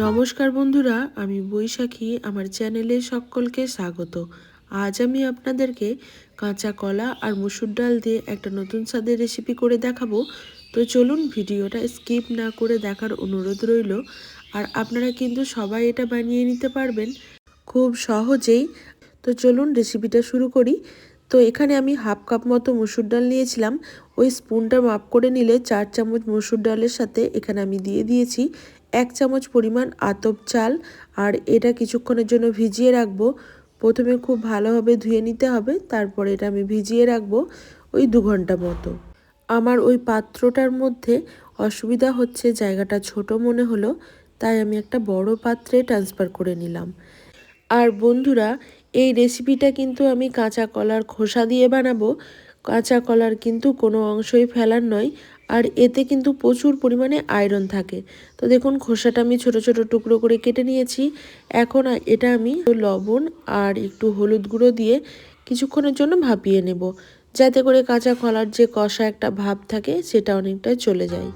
নমস্কার বন্ধুরা, আমি বৈশাখী, আমার চ্যানেলে সকলকে স্বাগত। আজ আমি আপনাদেরকে কাঁচা কলা আর মুসুর ডাল দিয়ে একটা নতুন স্বাদের রেসিপি করে দেখাবো। তো চলুন ভিডিওটা স্কিপ না করে দেখার অনুরোধ রইল। আর আপনারা কিন্তু সবাই এটা বানিয়ে নিতে পারবেন খুব সহজেই। তো চলুন রেসিপিটা শুরু করি। তো এখানে আমি হাফ কাপ মতো মুসুর ডাল নিয়েছিলাম। ওই স্পুনটা মাপ করে নিলে চার চামচ মুসুর ডালের সাথে এখানে আমি দিয়ে দিয়েছি এক চামচ পরিমাণ আতপ চাল আর এটা কিছুক্ষণের জন্য ভিজিয়ে রাখব। প্রথমে খুব ভালোভাবে ধুয়ে নিতে হবে, তারপরে এটা আমি ভিজিয়ে রাখব ওই দু ঘণ্টা মতো। আমার ওই পাত্রটার মধ্যে অসুবিধা হচ্ছে, জায়গাটা ছোট মনে হলো, তাই আমি একটা বড় পাত্রে ট্রান্সফার করে নিলাম। আর বন্ধুরা এই রেসিপিটা কিন্তু আমি কাঁচা কলার খোসা দিয়ে বানাবো। কাঁচা কলার কিন্তু কোনো অংশই ফেলার নয়। আর এতে কিন্তু প্রচুর পরিমাণে আয়রন থাকে। তো দেখুন, খোসাটা আমি ছোট ছোট টুকরো করে কেটে নিয়েছি। এখন এটা আমি লবণ আর একটু হলুদ গুঁড়ো দিয়ে কিছুক্ষণের জন্য ভাপিয়ে নেব। যাতে করে কাঁচা কলার যে কষা একটা ভাব থাকে, সেটা অনেকটা চলে যায়।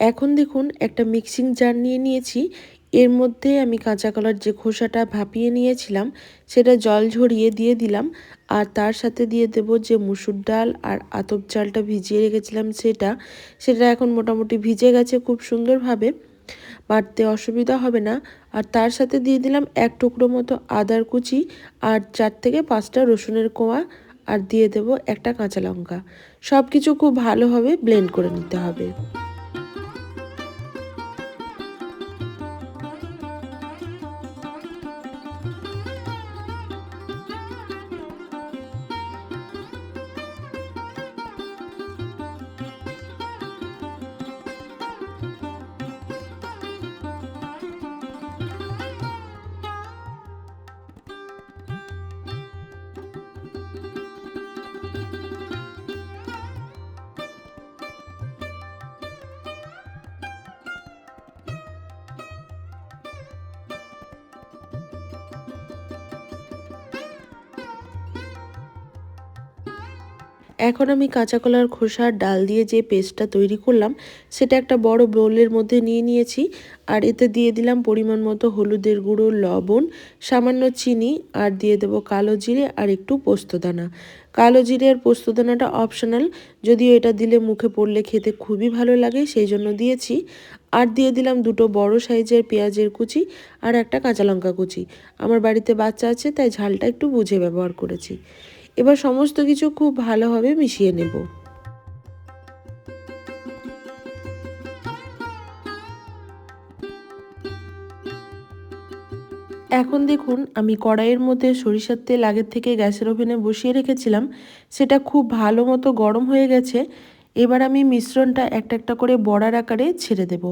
এখন দেখুন, একটা মিক্সিং জার নিয়ে নিয়েছি। এর মধ্যে আমি কাঁচা কলার যে খোসাটা ভাপিয়ে নিয়েছিলাম, সেটা জল ঝরিয়ে দিয়ে দিলাম। আর তার সাথে দিয়ে দেব যে মুসুর ডাল আর আতপ চালটা ভিজিয়ে রেখেছিলাম সেটা। সেটা এখন মোটামুটি ভিজে গেছে খুব সুন্দরভাবে। বাড়তে অসুবিধা হবে না। আর তার সাথে দিয়ে দিলাম এক টুকরো মতো আদার কুচি আর চার থেকে পাঁচটা রসুনের কোয়া আর দিয়ে দেব একটা কাঁচা লঙ্কা। সব কিছু খুব ভালোভাবে ব্লেন্ড করে নিতে হবে। এখন আমি কাঁচা কলার খোসার ডাল দিয়ে যে পেস্টটা তৈরি করলাম, সেটা একটা বড় বোলের মধ্যে নিয়ে নিয়েছি। আর এতে দিয়ে দিলাম পরিমাণ মতো হলুদের গুঁড়ো, লবণ, সামান্য চিনি, আর দিয়ে দেবো কালো জিরে আর একটু পোস্তদানা কালো জিরে আর পোস্তদানাটা অপশনাল যদিও এটা দিলে মুখে পড়লে খেতে খুবই ভালো লাগে, সেই জন্য দিয়েছি। আর দিয়ে দিলাম দুটো বড় সাইজের পেঁয়াজের কুচি আর একটা কাঁচা লঙ্কা কুচি। আমার বাড়িতে বাচ্চা আছে, তাই ঝালটা একটু বুঝে ব্যবহার করেছি। এবার সমস্ত কিছু খুব ভালোভাবে মিশিয়ে নেব। এখন দেখুন, আমি কড়াইয়ের মধ্যে সরিষার তেল আগের থেকে গ্যাসের ওভেনে বসিয়ে রেখেছিলাম। সেটা খুব ভালো মতো গরম হয়ে গেছে। এবার আমি মিশ্রণটা একটা একটা করে বড়ার আকারে ছেড়ে দেব।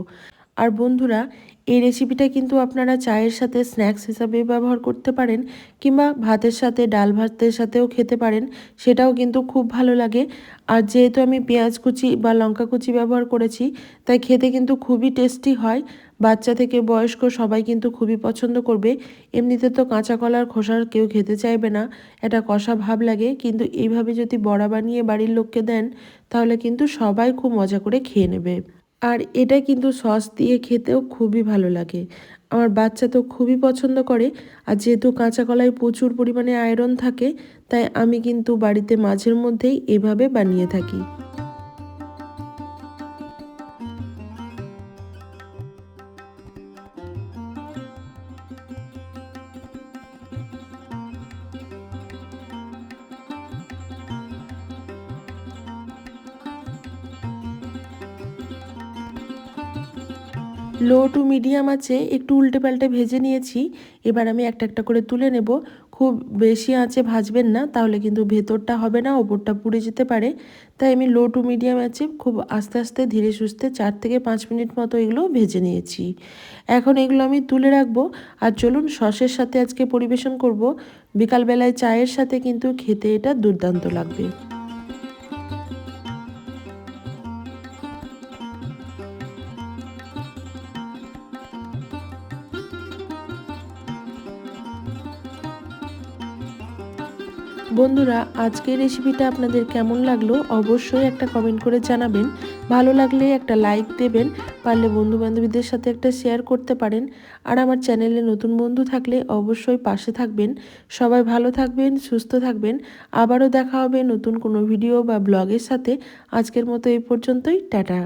আর বন্ধুরা, এই রেসিপিটা কিন্তু আপনারা চায়ের সাথে স্ন্যাক্স হিসাবে ব্যবহার করতে পারেন কিংবা ভাতের সাথে, ডাল ভাতের সাথেও খেতে পারেন, সেটাও কিন্তু খুব ভালো লাগে। আর যেহেতু আমি পেঁয়াজ কুচি বা লঙ্কা কুচি ব্যবহার করেছি, তাই খেতে কিন্তু খুবই টেস্টি হয়। বাচ্চা থেকে বয়স্ক সবাই কিন্তু খুবই পছন্দ করবে। এমনিতে তো কাঁচা কলার খোসার কেউ খেতে চাইবে না এটা কষা ভাব লাগে। কিন্তু এইভাবে যদি বড়া বানিয়ে বাড়ির লোককে দেন, তাহলে কিন্তু সবাই খুব মজা করে খেয়ে নেবে। আর এটা কিন্তু সস দিয়ে খেতেও খুবই ভালো লাগে। আমার বাচ্চা তো খুবই পছন্দ করে আর যেহেতু কাঁচা কলায় প্রচুর পরিমাণে আয়রন থাকে, তাই আমি কিন্তু বাড়িতে মাঝের মধ্যেই এভাবে বানিয়ে থাকি। লো টু মিডিয়াম আছে, একটু উল্টে পাল্টে ভেজে নিয়েছি। এবার আমি একটা একটা করে তুলে নেব। খুব বেশি আঁচে ভাজবেন না, তাহলে কিন্তু ভেতরটা হবে না, ওপরটা পুড়ে যেতে পারে। তাই আমি লো টু মিডিয়াম আছে খুব আস্তে আস্তে ধীরে সুস্থে চার থেকে পাঁচ মিনিট মতো এগুলো ভেজে নিয়েছি। এখন এগুলো আমি তুলে রাখব। আর চলুন সসের সাথে আজকে পরিবেশন করব। বিকালবেলায় চায়ের সাথে কিন্তু খেতে এটা দুর্দান্ত লাগবে। বন্ধুরা, আজকের রেসিপিটা আপনাদের কেমন লাগল অবশ্যই একটা কমেন্ট করে জানাবেন। ভালো লাগলে একটা লাইক দেবেন, পারলে বন্ধু বান্ধবীদের সাথে একটা শেয়ার করতে পারেন। আর আমার চ্যানেলে নতুন বন্ধু থাকলে অবশ্যই পাশে থাকবেন। সবাই ভালো থাকবেন, সুস্থ থাকবেন। আবারও দেখা হবে নতুন কোনো ভিডিও বা ব্লগের সাথে। আজকের মতো এই পর্যন্তই, টাটা।